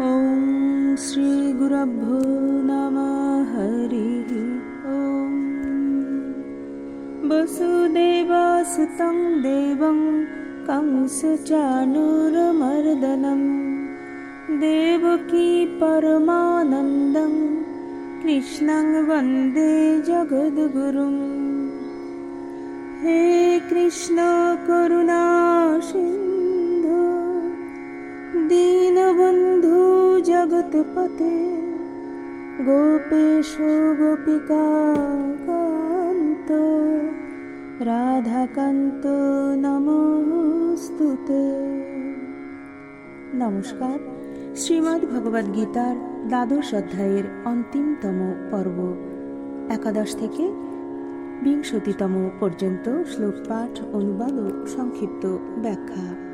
ॐ श्रीगुरभ्यो नमः हरिः ॐ वसुदेवासुतं देवं कंसुचाननुर्मर्दनं देवकी परमानन्दं कृष्णं वन्दे जगद्गुरुं। हे कृष्ण करुणा सिन्धु दीन জগৎপতে গোপেশ গোপিকা কান্ত, রাধাকান্ত নমস্তুতে। নমস্কার, শ্রীমদ্ ভগবদ গীতার দ্বাদশ অধ্যায়ের অন্তিমতম পর্ব। একাদশ থেকে বিংশতিতম পর্যন্ত শ্লোক পাঠ অনুবাদ ও সংক্ষিপ্ত ব্যাখ্যা।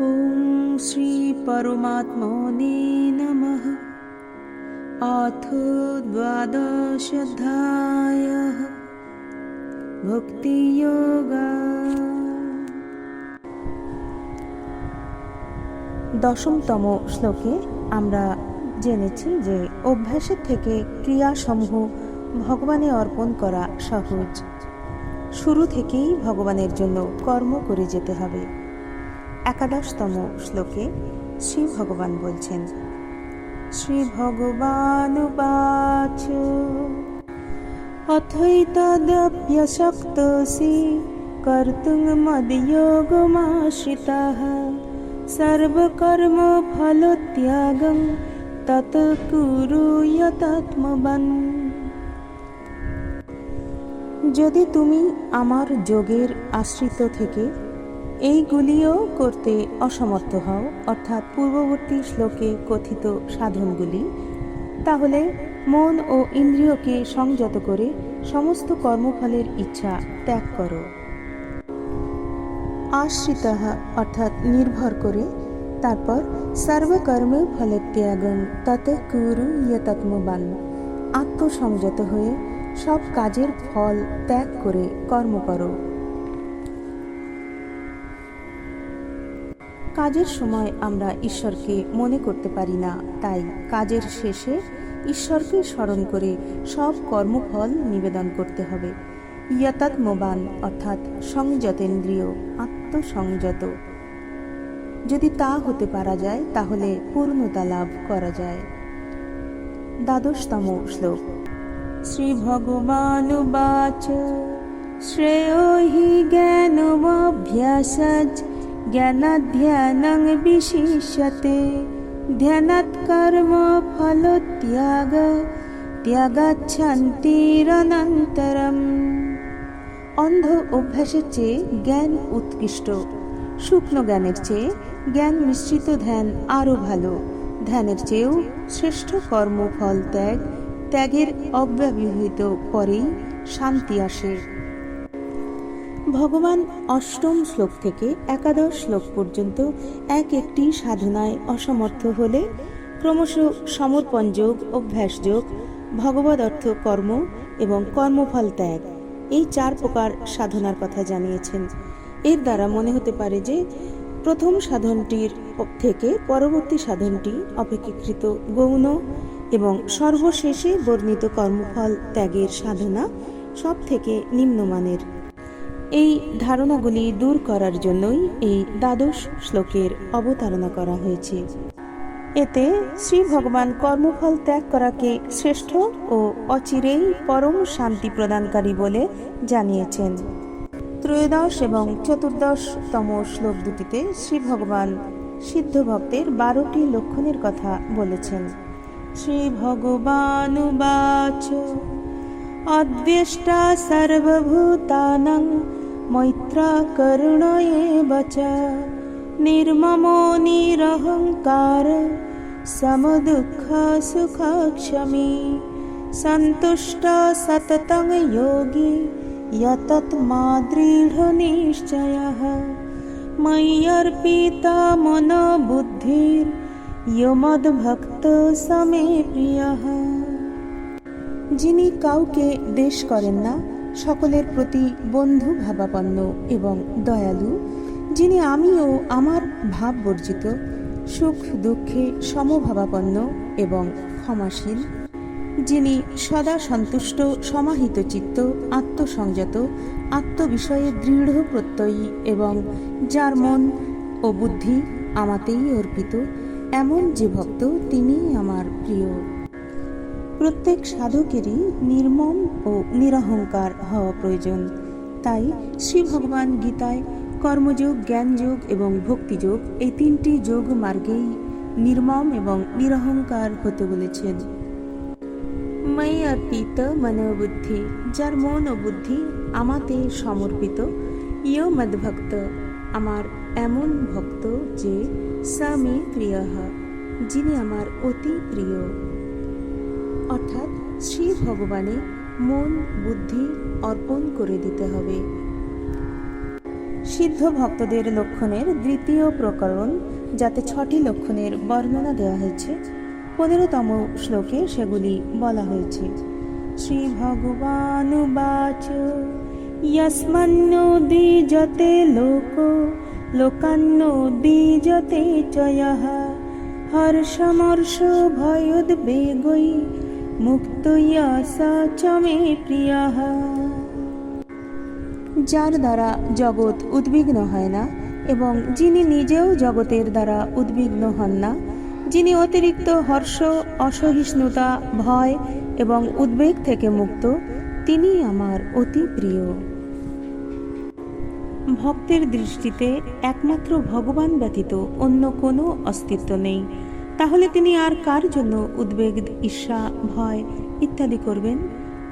ॐ श्रीपरमात्मने नमः अथ द्वादशाध्यायः भक्तियोगा দশমতম শ্লোকে আমরা জেনেছি যে অভ্যাসের থেকে ক্রিয়াসমূহ ভগবানে অর্পণ করা সহজ শুরু থেকেই ভগবানের জন্য কর্ম করে যেতে হবে একাদশতম শ্লোকে শ্রী ভগবান বলছেন শ্রী ভগবান বাচ অথৈতদপ্যশক্তসি কর্তুং মদযোগমাশ্রিতাः সর্বকর্ম ফলত্যাগং তত কুরু যতাত্মবান। যদি তুমি আমার যোগের আশ্রিত থেকে এইগুলিও করতে অসমর্থ হও, অর্থাৎ পূর্ববর্তী শ্লোকে কথিত সাধনগুলি। তাহলে মন ও ইন্দ্রিয়কে সংযত করে সমস্ত কর্মফলের ইচ্ছা ত্যাগ করো। আশ্রিত অর্থাৎ নির্ভর করে, তারপর সর্বকর্ম ফলত্যাগং তত কুরু ইয়তত্মবান। আত্মসংযত হয়ে সব কাজের ফল ত্যাগ করে কর্ম করো। কাজের সময় আমরা ঈশ্বরকে মনে করতে পারি না। তাই কাজের শেষে ঈশ্বরকে স্মরণ করে সব কর্মফল নিবেদন করতে হবে। ইয়াতাত্মবান অর্থাৎ সংযতেন্দ্রিয়, আত্মসংযত। যদি তা হতে পারা যায়, তাহলে পূর্ণতা লাভ করা যায়। দ্বাদশতম শ্লোক। শ্রী ভগবানুবাচ শ্রেয় হি জ্ঞানমভ্যাসাজ। জ্ঞানাধ্যানং বিশিষ্যতে ধ্যানাৎ কর্ম ফলত্যাগ ত্যাগাচ্ছান্তিরনন্তরম অন্ধ অভ্যাসের চেয়ে জ্ঞান উৎকৃষ্ট শুকনো জ্ঞানের চেয়ে জ্ঞান মিশ্রিত ধ্যান আরও ভালো ধ্যানের চেয়েও শ্রেষ্ঠ কর্মফল ত্যাগ ত্যাগের অব্যবহিত পরেই শান্তি আসে ভগবান অষ্টম শ্লোক থেকে একাদশ শ্লোক পর্যন্ত এক একটি সাধনায় অসমর্থ হলে ক্রমশ সমর্পণ যোগ, অভ্যাস যোগ ভগবদ অর্থ কর্ম এবং কর্মফল ত্যাগ এই চার প্রকার সাধনার কথা জানিয়েছেন। এর দ্বারা মনে হতে পারে যে প্রথম সাধনটির থেকে পরবর্তী সাধনটি অপেক্ষাকৃত গৌণ এবং সর্বশেষে বর্ণিত কর্মফল ত্যাগের সাধনা সব থেকে নিম্নমানের। এই ধারণাগুলি দূর করার জন্যই এই দ্বাদশ শ্লোকের অবতারণা করা হয়েছে। এতে শ্রী ভগবান কর্মফল ত্যাগ করাকে শ্রেষ্ঠ ও অচিরেই পরম শান্তি প্রদানকারী বলে জানিয়েছেন। ত্রয়োদশ এবং চতুর্দশতম শ্লোক দুটিতে শ্রী ভগবান সিদ্ধ ভক্তের বারোটি লক্ষণের কথা বলেছেন। শ্রী ভগবানুবাচ অদ্বেষ্টা সর্বভূতানাং মৈত্রা করুণ এব চ নির্মমো নিরহংকার সমদুঃখ সুখ ক্ষমী সন্তুষ্ট সততং যোগী यतत्मा दृढनिश्चयः मय्यर्पिता मनोबुद्धिर्यमद्भक्त समे প্রিয়ः যিনি কাউকে দেশ করেন না সকলের প্রতি বন্ধু ভাবাপন্ন এবং দয়ালু, যিনি আমিও আমার ভাব বর্জিত সুখ দুঃখে সমভাবাপন্ন এবং ক্ষমাশীল, যিনি সদা সন্তুষ্ট, সমাহিত চিত্ত, আত্মসংযত, আত্মবিষয়ে দৃঢ় প্রত্যয়ী এবং যার মন ও বুদ্ধি আমাতেই অর্পিত, এমন যে ভক্ত তিনি আমার প্রিয়। প্রত্যেক সাধকেরই নির্মম ও নিরহংকার হওয়া প্রয়োজন। তাই শ্রী ভগবান গীতায় কর্মযোগ, জ্ঞানযোগ এবং ভক্তিযোগ এই তিনটি যোগ মার্গেই নির্মম এবং নিরহংকার হতে বলেছেন। মই অর্পিত মনোবুদ্ধি, যার মন ও বুদ্ধি আমাতে সমর্পিত, ইয় মদভক্ত, আমার এমন ভক্ত যে সামে প্রিয়, যিনি আমার অতি প্রিয়। অর্থাৎ শ্রী ভগবানে মন, বুদ্ধি অর্পণ করে দিতে হবে। সিদ্ধ ভক্তদের লক্ষণের দ্বিতীয় প্রকরণ, যাতে ছটি লক্ষণের বর্ণনা দেওয়া হয়েছে, পনেরোতম শ্লোকে সেগুলি বলা হয়েছে। শ্রী ভগবানুবাচ দ্বিজতে লোক, লোকান্ন দ্বিজতে চয়ঃ, হর্ষমর্ষ ভয়োদ্বেগৈ প্রিয়ঃ। যার দ্বারা জগৎ উদ্বিগ্ন হয় না, এবং যিনি নিজেও জগতের দ্বারা উদ্বিগ্ন হন না, যিনি অতিরিক্ত হর্ষ, অসহিষ্ণুতা, ভয় এবং উদ্বেগ থেকে মুক্ত, তিনি আমার অতি প্রিয়। ভক্তের দৃষ্টিতে একমাত্র ভগবান ব্যতীত অন্য কোনো অস্তিত্ব নেই। তাহলে তিনি আর কার জন্য উদ্বেগ, ঈর্ষা, ভয় ইত্যাদি করবেন?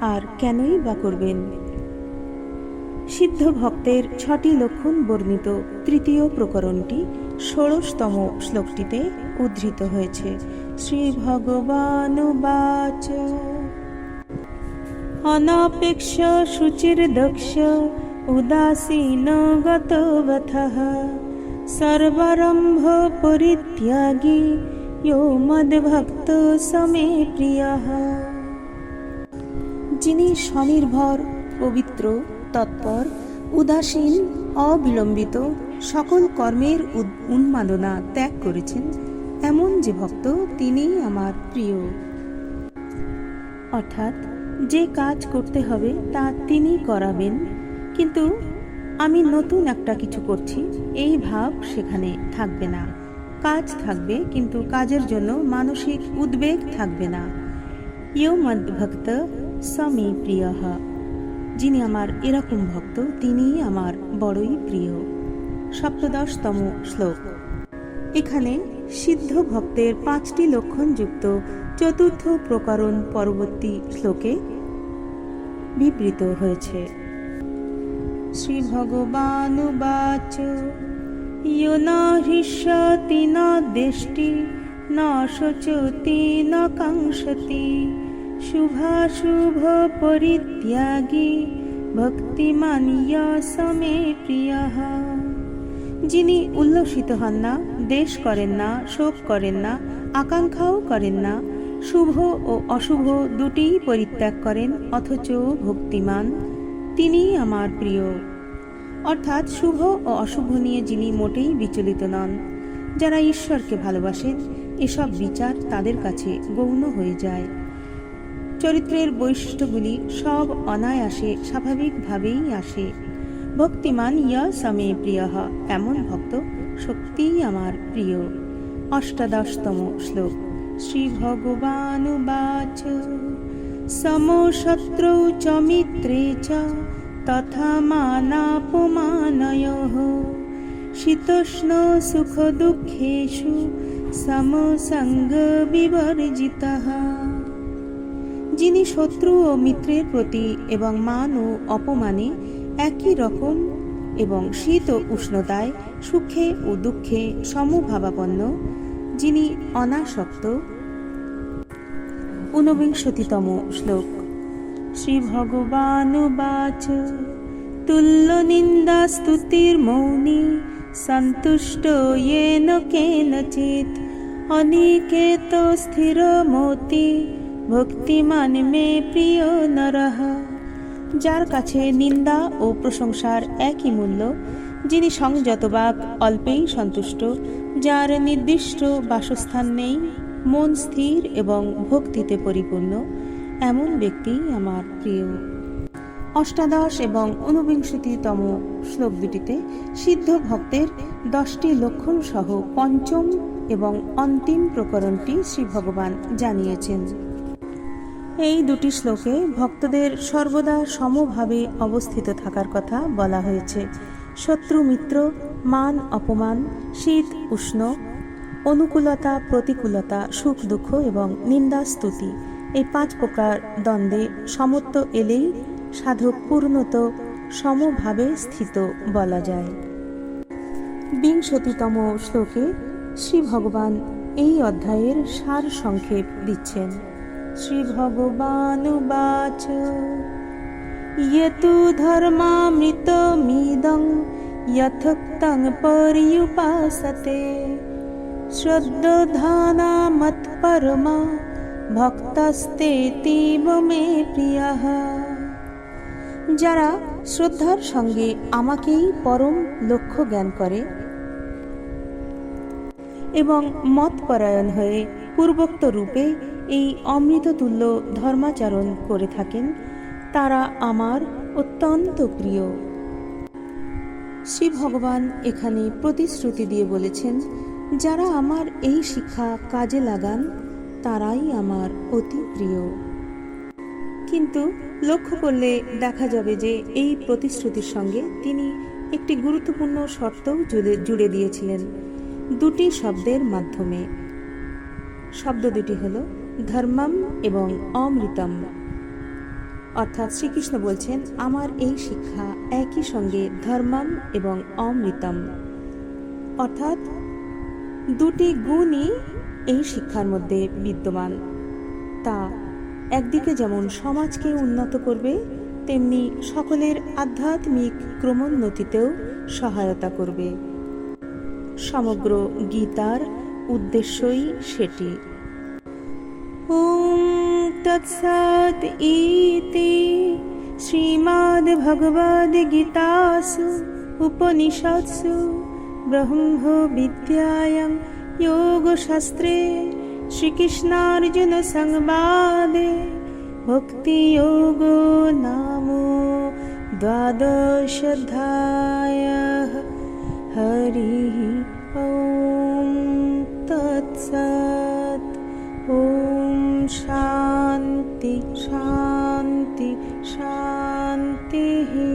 আর কেনই বা করবেন? সিদ্ধ ভক্তের ছটি লক্ষণ বর্ণিত তৃতীয় প্রকরণটি ষোড়শতম শ্লোকটিতে উদ্ধৃত হয়েছে। শ্রী ভগবানুবাচ অনপেক্ষ শুচির দক্ষ, উদাসীন গতবথः, সর্বারম্ভ পরিত্যাগী ইয়ো মদ্ভক্ত সমে প্রিয়ঃ যিনি স্বনির্ভর, পবিত্র, তৎপর, উদাসীন, অবিলম্বিত, সকল কর্মের উন্মাদনা ত্যাগ করেছেন, এমন যে ভক্ত তিনিই আমার প্রিয়। অর্থাৎ যে কাজ করতে হবে তা তিনি করাবেন, কিন্তু আমি নতুন একটা কিছু করছি, এই ভাব সেখানে থাকবে না। কাজ থাকবে, কিন্তু কাজের জন্য মানসিক উদ্বেগ থাকবে না। ইয় মদ্ভক্ত সমী প্রিয় যিনি আমার এরকম ভক্ত, তিনিই আমার বড়ই প্রিয়। সপ্তদশতম শ্লোক। এখানে সিদ্ধ ভক্তের পাঁচটি লক্ষণযুক্ত চতুর্থ প্রকরণ পরবর্তী শ্লোকে বিবৃত হয়েছে। শ্রী ভগবানুবাচ ইয় ন হৃষ্যতি, ন দেষ্টি, ন শোচতি ন কাঙ্ক্ষতি। শুভাশুভ পরিত্যাগী ভক্তিমান সমে প্রিয় যিনি উল্লসিত হন না, দেশ করেন না, শোক করেন না, আকাঙ্ক্ষাও করেন না, শুভ ও অশুভ দুটিই পরিত্যাগ করেন, অথচ ভক্তিমান। তিনি আমার প্রিয়। অর্থাৎ শুভ ও অশুভ নিয়ে যিনি মোটেই বিচলিত নন। যারা ঈশ্বরকে ভালোবাসেন, এসব বিচার তাদের কাছে গৌণ হয়ে যায়। চরিত্রের বৈশিষ্ট্যগুলি সব অনায়াসে স্বাভাবিকভাবেই আসে। ভক্তিমান ইয় সমে প্রিয়, এমন ভক্ত সত্যিই আমার প্রিয়। অষ্টাদশতম শ্লোক। শ্রী ভগবানুবাচ সমশত্রৌ চ মিত্রে চ। তথা মানাপমানয়োঃ। শীতোষ্ণ সুখ দুঃখেষু সমসঙ্গ বিবর্জিতः যিনি শত্রু ও মিত্রের প্রতি এবং মান ও অপমানে একই রকম এবং শীত ও উষ্ণতায় সুখে ও দুঃখে সমভাবাপন্ন, যিনি অনাসক্ত। ঊনবিংশতিতম শ্লোক। নিন্দা স্তুতির্মৌনি সন্তুষ্ট येन কেনচিৎ। অনিকেত স্থির মতি, ভক্তিমান মে প্রিয় নরহ। যার কাছে নিন্দা ও প্রশংসার একই মূল্য, যিনি সংযতবাক অল্পেই সন্তুষ্ট, যার নির্দিষ্ট বাসস্থান নেই, মন স্থির এবং ভক্তিতে পরিপূর্ণ। এমন ব্যক্তি আমার প্রিয়। অষ্টাদশ এবং ঊনবিংশতিতম শ্লোক দুটিতে সিদ্ধ ভক্তের দশটি লক্ষণ সহ পঞ্চম এবং অন্তিম প্রকরণটি শ্রী ভগবান জানিয়েছেন। এই দুটি শ্লোকে ভক্তদের সর্বদা সমভাবে অবস্থিত থাকার কথা বলা হয়েছে। শত্রু মিত্র, মান অপমান, শীত উষ্ণ, অনুকূলতা, প্রতিকূলতা, সুখ দুঃখ এবং নিন্দা, স্তুতি। এই পাঁচ প্রকার দ্বন্দ্বে সমত্ব এলেই সাধক পূর্ণত সমভাবে স্থিত বলা যায় বিংশতিতম শ্লোকে শ্রী ভগবান এই অধ্যায়ের সার সংক্ষেপ দিচ্ছেন শ্রী ভগবানুবাচ यतु धर्मामृतमिदं यथोक्तं पर्युपासते श्रद्धाना ভক্তাস্তে মে প্রিয়াহ যারা শ্রদ্ধার সঙ্গে আমাকেই পরম লক্ষ্য জ্ঞান করে এবং মতপরায়ণ হয়ে পূর্বোক্ত রূপে এই অমৃততুল্য ধর্মাচরণ করে থাকেন, তারা আমার অত্যন্ত প্রিয়। শ্রী ভগবান এখানে প্রতিশ্রুতি দিয়ে বলেছেন, যারা আমার এই শিক্ষা কাজে লাগান তারাই আমার অতি প্রিয়। কিন্তু লক্ষ্য করলে দেখা যাবে যে এই প্রতিশ্রুতির সঙ্গে তিনি একটি গুরুত্বপূর্ণ শর্তও জুড়ে দিয়েছিলেন। দুটি শব্দের মাধ্যমে। শব্দ দুটি হল ধর্মম এবং অমৃতম। অর্থাৎ শ্রীকৃষ্ণ বলছেন, আমার এই শিক্ষা একই সঙ্গে ধর্মম এবং অমৃতম। অর্থাৎ দুটি গুণই এই শিক্ষার মধ্যে বিদ্যমান। তা একদিকে যেমন সমাজকে উন্নত করবে, তেমনি সকলের আধ্যাত্মিক ক্রমোন্নতিতেও সহায়তা করবে। সমগ্র গীতার উদ্দেশ্যই সেটি। ওম তৎসৎ ইতি শ্রীমদ্ গীতাসু, উপনিষৎসু, ব্রহ্ম বিদ্যায়াম योगशास्त्रे श्रीकृष्णार्जुनसंवादे भक्तियोगो नाम द्वादशोऽध्यायः। हरिः ॐ तत्सत्। ॐ शान्ति शान्ति शान्तिः